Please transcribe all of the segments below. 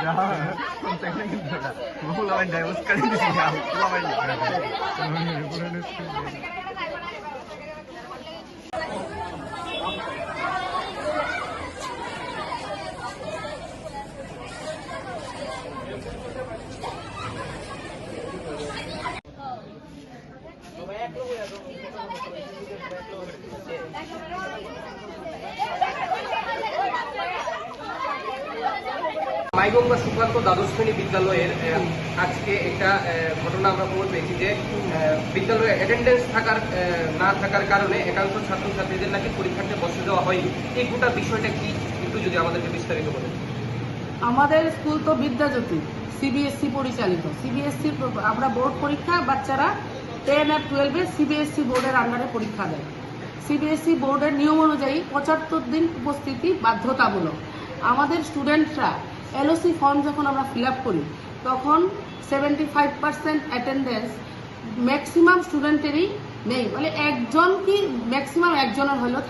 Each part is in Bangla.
Ya, konten lagi pula. Mau lawan Dayos kali di sini. Aku lawan. Maiganga Sukanta দ্বাদশ শ্রেণি বিদ্যালয়ের আজকে একটা ঘটনা আমরা খবর পেয়েছি যে বিদ্যালয়ে অ্যাটেন্ডেন্স থাকার না থাকার কারণে একাংশ ছাত্রছাত্রীদের নাকি পরীক্ষাতে বসে দেওয়া হয়নি। এই গোটা বিষয়টা কি? একটু যদি আমাদেরকে বিস্তারিত বলেন। আমাদের স্কুল তো বিদ্যাজ্যোতি সিবিএসসি পরিচালিত। সিবিএসসি আমরা বোর্ড পরীক্ষা, বাচ্চারা টেন আর টুয়েলভে সিবিএসসি বোর্ডের আন্ডারে পরীক্ষা দেয়। সিবিএসসি বোর্ডের নিয়ম অনুযায়ী পঁচাত্তর দিন উপস্থিতি বাধ্যতামূলক। আমাদের স্টুডেন্টরা এলওসি ফর্ম যখন আমরা ফিল করি, তখন seventy five percent attendance maximum স্টুডেন্টেরই নেই। মানে একজন কি ম্যাক্সিমাম একজনের হলেও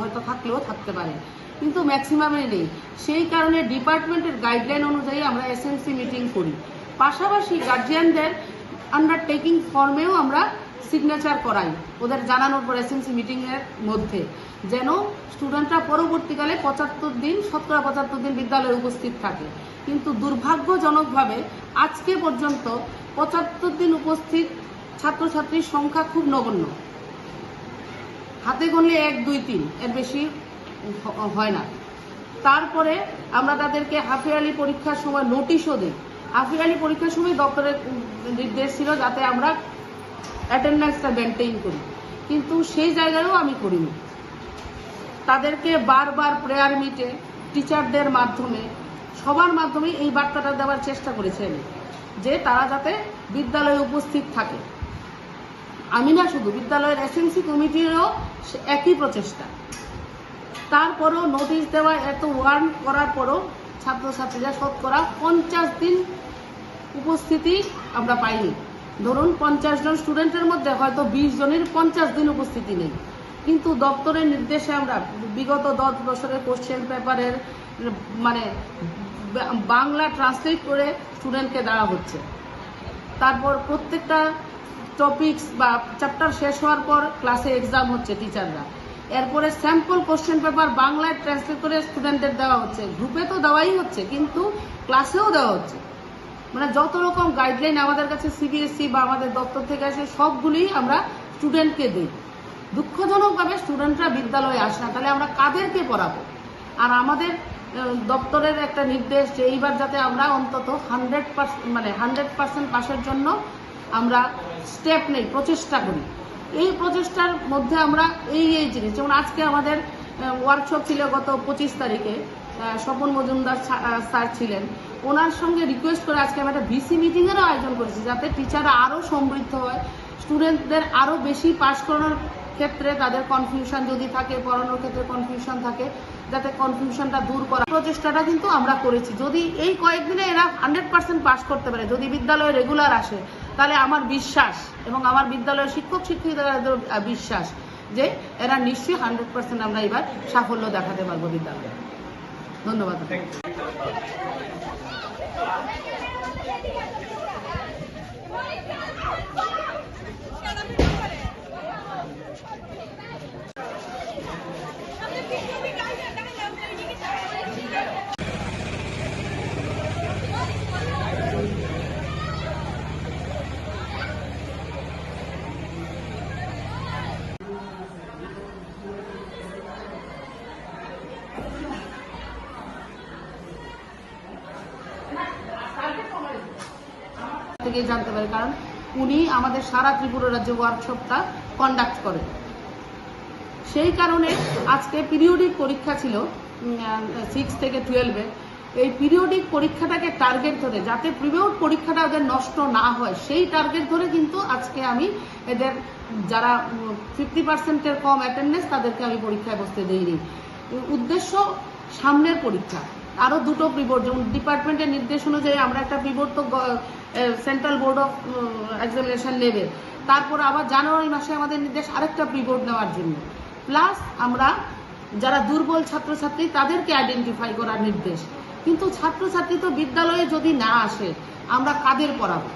হয়তো থাকলেও থাকতে পারে, কিন্তু ম্যাক্সিমামে নেই। সেই কারণে ডিপার্টমেন্টের গাইডলাইন অনুযায়ী আমরা এসএমসি মিটিং করি। পাশাপাশি গার্জিয়ানদের আন্ডারটেকিং ফর্মেও আমরা সিগনেচার করাই। ওদের জানানোর পর এসএমসি মিটিংয়ের মধ্যে। যেন স্টুডেন্টরা পরবর্তীকালে পঁচাত্তর দিন শতকরা পঁচাত্তর দিন বিদ্যালয়ে উপস্থিত থাকে। কিন্তু দুর্ভাগ্যজনকভাবে আজকে পর্যন্ত পঁচাত্তর দিন উপস্থিত ছাত্রছাত্রীর সংখ্যা খুব নগণ্য। হাতে গণলে এক, দুই, তিন, এর বেশি হয় না। তারপরে আমরা তাদেরকে হাফ ইয়ারলি পরীক্ষার সময় নোটিশও দিই। হাফ ইয়ারলি পরীক্ষার সময় দপ্তরের নির্দেশ ছিল যাতে আমরা অ্যাটেন্ডেন্সটা মেনটেইন করি। কিন্তু সেই জায়গায়ও আমি করিনি। তাদেরকে বারবার প্রেয়ার মিটে টিচারদের মাধ্যমে, সবার মাধ্যমে এই বার্তাটা দেওয়ার চেষ্টা করেছি আমি, যে তারা যাতে বিদ্যালয়ে উপস্থিত থাকে। আমি না শুধু, বিদ্যালয়ের এসএমসি কমিটিরও একই প্রচেষ্টা। তারপরেও নোটিশ দেওয়া, এত ওয়ার্ন করার পরও ছাত্রছাত্রীরা শতকরা পঞ্চাশ দিন উপস্থিতি আমরা পাইনি। ধরুন পঞ্চাশ জন স্টুডেন্টের মধ্যে হয়তো বিশ জনের পঞ্চাশ দিন উপস্থিতি নেই। কিন্তু দপ্তরের নির্দেশে আমরা বিগত দশ বছরের কোশ্চেন পেপারের মানে বাংলা ট্রান্সলেট করে স্টুডেন্টকে দেওয়া হচ্ছে। তারপর প্রত্যেকটা টপিকস বা চ্যাপ্টার শেষ হওয়ার পর ক্লাসে এক্সাম হচ্ছে টিচাররা এরপরে স্যাম্পল কোশ্চেন পেপার বাংলায় ট্রান্সলেট করে স্টুডেন্টদের দেওয়া হচ্ছে। গ্রুপে তো দেওয়াই হচ্ছে, কিন্তু ক্লাসেও দেওয়া হচ্ছে। মানে যত রকম গাইডলাইন আমাদের কাছে সিবিএসসি বা আমাদের দপ্তর থেকে আসে, সবগুলি আমরা স্টুডেন্টকে দিই। দুঃখজনকভাবে স্টুডেন্টরা বিদ্যালয়ে আসে না। তাহলে আমরা কাদেরকে পড়াবো? আর আমাদের দপ্তরের একটা নির্দেশ যে এইবার যাতে আমরা অন্তত হান্ড্রেড পার্সেন্ট মানে হান্ড্রেড পার্সেন্ট পাশের জন্য আমরা স্টেপ নেই, প্রচেষ্টা করি। এই প্রচেষ্টার মধ্যে আমরা এই এই জিনিস, যেমন আজকে আমাদের ওয়ার্কশপ ছিল গত পঁচিশ তারিখে। স্বপন মজুমদার স্যার ছিলেন। ওনার সঙ্গে রিকোয়েস্ট করে আজকে আমি একটা ভিসি মিটিংয়েরও আয়োজন করেছি, যাতে টিচাররা আরও সমৃদ্ধ হয়। স্টুডেন্টদের আরও বেশি পাশ করানোর ক্ষেত্রে তাদের কনফিউশন যদি থাকে, পড়ানোর ক্ষেত্রে কনফিউশন থাকে, যাতে কনফিউশনটা দূর করা। প্রচেষ্টাটা কিন্তু আমরা করেছি। যদি এই কয়েকদিনে এরা হান্ড্রেড পার্সেন্ট পাস করতে পারে, যদি বিদ্যালয়ে রেগুলার আসে, তাহলে আমার বিশ্বাস এবং আমার বিদ্যালয়ের শিক্ষক, শিক্ষিকাদের বিশ্বাস যে এরা নিশ্চয়ই হান্ড্রেড পার্সেন্ট আমরা এবার সাফল্য দেখাতে পারব বিদ্যালয়ে। ধন্যবাদ। থেকেই জানতে পারি, কারণ উনি আমাদের সারা ত্রিপুরা রাজ্যে ওয়ার্কশপটা কন্ডাক্ট করেন। সেই কারণে আজকে পিরিয়ডিক পরীক্ষা ছিল সিক্স থেকে টুয়েলভে এই পিরিয়ডিক পরীক্ষাটাকে টার্গেট ধরে, যাতে পিরিয়ড পরীক্ষাটা ওদের নষ্ট না হয়, সেই টার্গেট ধরে কিন্তু আজকে আমি এদের যারা ফিফটি পার্সেন্টের কম অ্যাটেন্ডেন্স তাদেরকে আমি পরীক্ষায় বসতে দিইনি। উদ্দেশ্য সামনের পরীক্ষা। আরও দুটো প্রিবোর্ড যেমন ডিপার্টমেন্টের নির্দেশ অনুযায়ী আমরা একটা প্রিবোর্ড তো সেন্ট্রাল বোর্ড অফ এক্সামিনেশন নেবে তারপর আবার জানুয়ারি মাসে আমাদের নির্দেশ আরেকটা প্রি বোর্ড নেওয়ার জন্য। প্লাস আমরা যারা দুর্বল ছাত্রছাত্রী, তাদেরকে আইডেন্টিফাই করার নির্দেশ। কিন্তু ছাত্রছাত্রী তো বিদ্যালয়ে যদি না আসে, আমরা কাদের পড়াবো?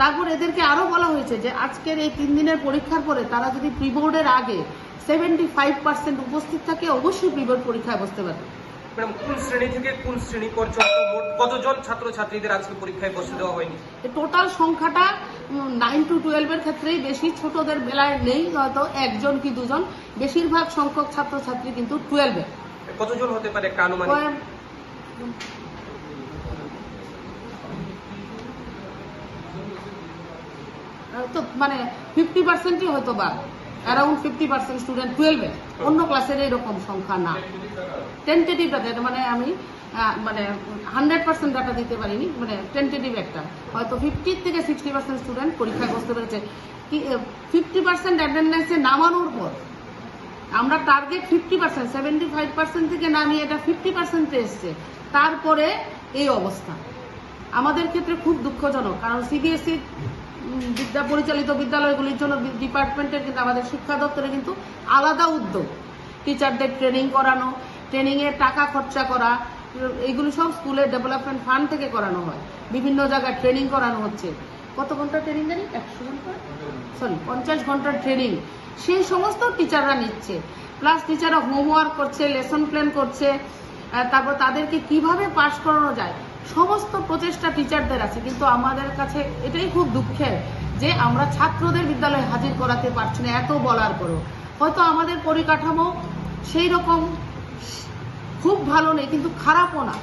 তারপর এদেরকে আরও বলা হয়েছে যে, আজকের এই তিন দিনের পরীক্ষার পরে তারা যদি প্রি বোর্ডের আগে সেভেন্টি ফাইভ পার্সেন্ট উপস্থিত থাকে অবশ্যই প্রি পরীক্ষায় বসতে পারবে। ম্যাডাম কোন শ্রেণি থেকে কোন শ্রেণি পর্যন্ত মোট কতজন ছাত্রছাত্রীদের আজকে পরীক্ষায় বসে দেওয়া হয়নি? টোটাল সংখ্যাটা নাইন টু টুয়েলভের ক্ষেত্রেই বেশি ছোটদের বেলায় নেই হয়তো একজন কি দুজন বেশিরভাগ সংখ্যক ছাত্রছাত্রী কিন্তু টুয়েলভে কতজন হতে পারে একটা আনুমানিক? তো মানে ফিফটি পার্সেন্টই হয়তো বা অ্যারাউন্ড ফিফটি পার্সেন্ট স্টুডেন্ট টুয়েলভে অন্য ক্লাসের এরকম সংখ্যা না। টেন্টেটিভ ডাটা মানে আমি মানে হান্ড্রেড পার্সেন্ট ডাটা দিতে পারিনি মানে টেন্টেটিভ একটা। হয়তো ফিফটি থেকে সিক্সটি পার্সেন্ট স্টুডেন্ট পরীক্ষায় বসতে পেরেছে। কি ফিফটি পার্সেন্ট অ্যাটেন্ডেন্সে নামানোর পর, আমরা target fifty percent seventy five percent থেকে নামিয়ে এটা ফিফটি পার্সেন্টে এসছে। তারপরে এই অবস্থা। আমাদের ক্ষেত্রে খুব দুঃখজনক, কারণ সিবিএসই বিদ্যা, পরিচালিত বিদ্যালয়গুলির জন্য ডিপার্টমেন্টের কিন্তু আমাদের শিক্ষা দপ্তরে কিন্তু আলাদা উদ্যোগ। টিচারদের ট্রেনিং করানো ট্রেনিংয়ের টাকা খরচা করা এইগুলো সব স্কুলের ডেভেলপমেন্ট ফান্ড থেকে করানো হয়। বিভিন্ন জায়গায় ট্রেনিং করানো হচ্ছে। কত ঘণ্টা ট্রেনিং জানি? একশো ঘণ্টা? সরি পঞ্চাশ ঘণ্টার ট্রেনিং সেই সমস্ত টিচাররা নিচ্ছে। প্লাস টিচাররা হোমওয়ার্ক করছে লেসন প্ল্যান করছে তারপর তাদেরকে কীভাবে পাশ করানো যায়? সমস্ত প্রচেষ্টা টিচারদের আছে, কিন্তু আমাদের কাছে এটাই খুব দুঃখের যে আমরা ছাত্রদের বিদ্যালয়ে হাজির করাতে পারছি না, এত বলার পরেও। হয়তো আমাদের পরিকাঠামো সেই রকম খুব ভালো নেই, কিন্তু খারাপও না।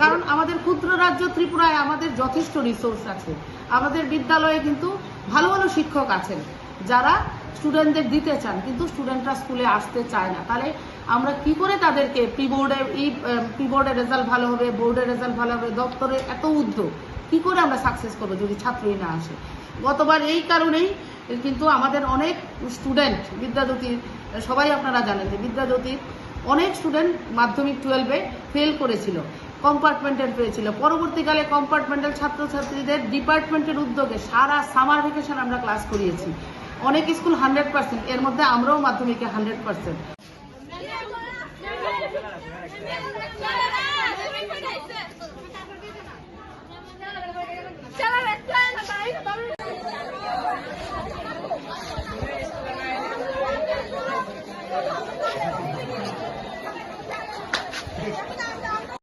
কারণ আমাদের ক্ষুদ্র রাজ্য ত্রিপুরায় আমাদের যথেষ্ট রিসোর্স আছে। আমাদের বিদ্যালয়ে কিন্তু ভালো ভালো শিক্ষক আছেন, যারা স্টুডেন্টদের দিতে চান, কিন্তু স্টুডেন্টরা স্কুলে আসতে চায় না। তাহলে আমরা কি করে তাদেরকে প্রি বোর্ডে এই প্রি বোর্ডের রেজাল্ট ভালো হবে বোর্ডের রেজাল্ট ভালো হবে, দপ্তরে এত উদ্যোগ, কি করে আমরা সাকসেস করব যদি ছাত্রই না আসে? গতবার এই কারণেই কিন্তু আমাদের অনেক স্টুডেন্ট বিদ্যাজ্যোতির সবাই আপনারা জানেন যে বিদ্যাজ্যোতির অনেক স্টুডেন্ট মাধ্যমিক টুয়েলভে ফেল করেছিল, কম্পার্টমেন্টের পেয়েছিল পরবর্তীকালে কম্পার্টমেন্টাল ছাত্রছাত্রীদের ডিপার্টমেন্টের উদ্যোগে সারা সামার ভেকেশন আমরা ক্লাস করিয়েছি। অনেক স্কুল হান্ড্রেড পার্সেন্ট এর মধ্যে আমরাও মাধ্যমিকে হান্ড্রেড পার্সেন্ট।